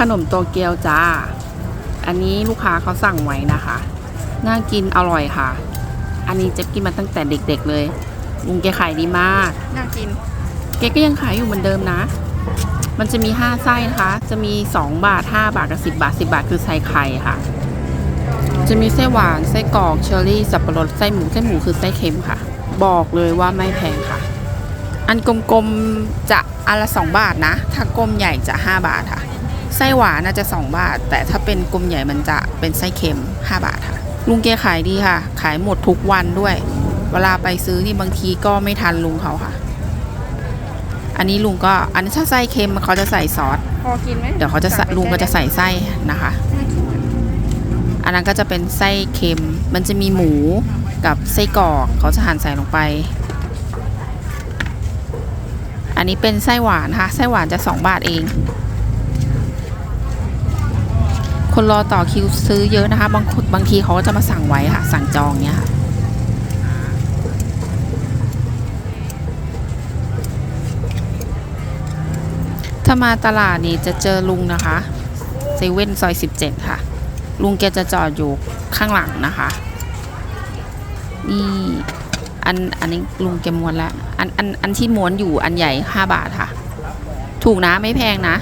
ขนมโตเกียวจ้า อันนี้ลูกค้าเขาสั่งไว้นะคะ น่ากินอร่อยค่ะ อันนี้เจ๊บกินมาตั้งแต่เด็ก ๆ เลยลุงแกขายดีมาก น่ากิน แกก็ยังขายอยู่เหมือนเดิมนะ มันจะมี 5 ไส้นะคะ จะมี 2 บาท 5 บาท กับ 10 บาท 10 บาทคือไส้ไข่ค่ะ จะมีไส้หวาน ไส้กรอก เชอร์รี่ สับปะรด ไส้หมู ไส้หมูคือไส้เค็มค่ะ บอกเลยว่าไม่แพงค่ะ อันกลมๆจะอันละ 2 บาทนะ ถ้ากลมใหญ่จะ 5 บาทค่ะ ไส้หวานน่าจะ 2 บาท แต่ถ้าเป็นกลมใหญ่มันจะเป็นไส้เค็ม 5 บาทค่ะ ลุงแกขายดีค่ะ ขายหมดทุกวันด้วย เวลาไปซื้อนี่บางทีก็ไม่ทันลุงเขาค่ะ อันนี้ลุงก็อันนี้ถ้าไส้เค็มเขาจะใส่ซอสพอกินไหมเดี๋ยวเขาจะใส่สั่ไปลุงก็จะแค่ใส่ไส้นะคะ อันนั้นก็จะเป็นไส้เค็ม มันจะมีหมูกับไส้กรอกเขาจะหั่นใส่ลงไป อันนี้เป็นไส้หวานค่ะ ไส้หวานจะ 2 บาทเอง คนรอต่อคิวซื้อเยอะนะคะ บางคนบางทีเขาก็จะมาสั่งไว้ค่ะ สั่งจองเนี้ยค่ะถ้ามาตลาดนี้จะเจอลุงนะคะเซเว่นซอย 17 ค่ะ ลุงแกจะจอดอยู่ข้างหลังนะคะ นี่อันอันนี้ลุงแกม้วนแล้วอันอันอันที่ม้วนอยู่อันใหญ่ 5 บาทค่ะ ถูกนะไม่แพงนะ